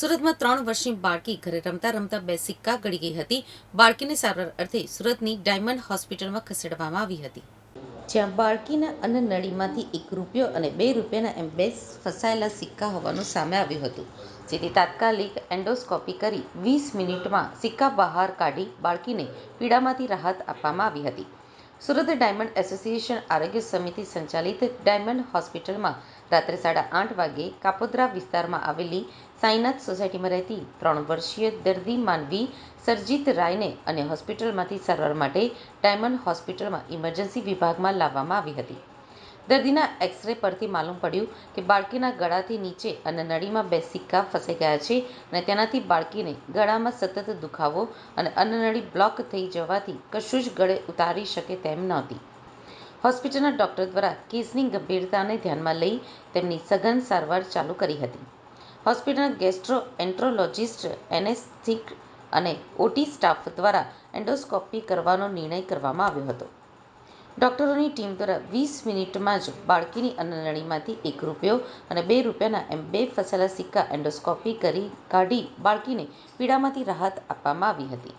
સુરતમાં ત્રણ વર્ષની બાળકી ઘરે રમતા રમતા બે સિક્કા ગળી ગઈ હતી. બાળકીને સારવાર અર્થે સુરતની ડાયમંડ હોસ્પિટલમાં ખસેડવામાં આવી હતી. જ્યાં બાળકીના અન્નનળીમાંથી એક રૂપિયો અને બે રૂપિયાના એમ બે ફસાયેલા સિક્કા હોવાનું સામે આવ્યું હતું. જેથી તાત્કાલિક એન્ડોસ્કોપી કરી વીસ મિનિટમાં સિક્કા બહાર કાઢી બાળકીને પીડામાંથી રાહત આપવામાં આવી હતી. સુરત ડાયમંડ એસોસિએશન આરોગ્ય સમિતિ સંચાલિત ડાયમંડ હોસ્પિટલમાં રાત્રે સાડા આઠ વાગે કાપોદ્રા વિસ્તારમાં આવેલી સાઈનાથ સોસાયટીમાં રહેતી ત્રણ વર્ષીય દર્દી માનવી સરજીત રાયને અને હોસ્પિટલમાંથી સારવાર માટે ડાયમંડ હોસ્પિટલમાં ઇમરજન્સી વિભાગમાં લાવવામાં આવી હતી. દર્દીના એક્સરે પરથી માલુમ પડ્યું કે બાળકીના ગળાથી નીચે અને નળીમાં બે સિક્કા ફસાઈ ગયા છે અને તેનાથી બાળકીને ગળામાં સતત દુખાવો અને અન્નનળી બ્લોક થઈ જવાથી કશું જ ગળે ઉતારી શકે તેમ નહોતી. હોસ્પિટલના ડોક્ટર દ્વારા કેસની ગંભીરતાને ધ્યાનમાં લઈ તેમની સઘન સારવાર ચાલુ કરી હતી. હોસ્પિટલના ગેસ્ટ્રો એન્ટ્રોલોજિસ્ટ એનેસ્થિક અને ઓટી સ્ટાફ દ્વારા એન્ડોસ્કોપી કરવાનો નિર્ણય કરવામાં આવ્યો હતો. ડોક્ટરોની ટીમ દ્વારા વીસ મિનિટમાં જ બાળકીની અન્નનળીમાંથી એક રૂપિયો અને બે રૂપિયાના એમ બે ફસાયેલા સિક્કા એન્ડોસ્કોપી કરી કાઢી બાળકીને પીડામાંથી રાહત આપવામાં આવી હતી.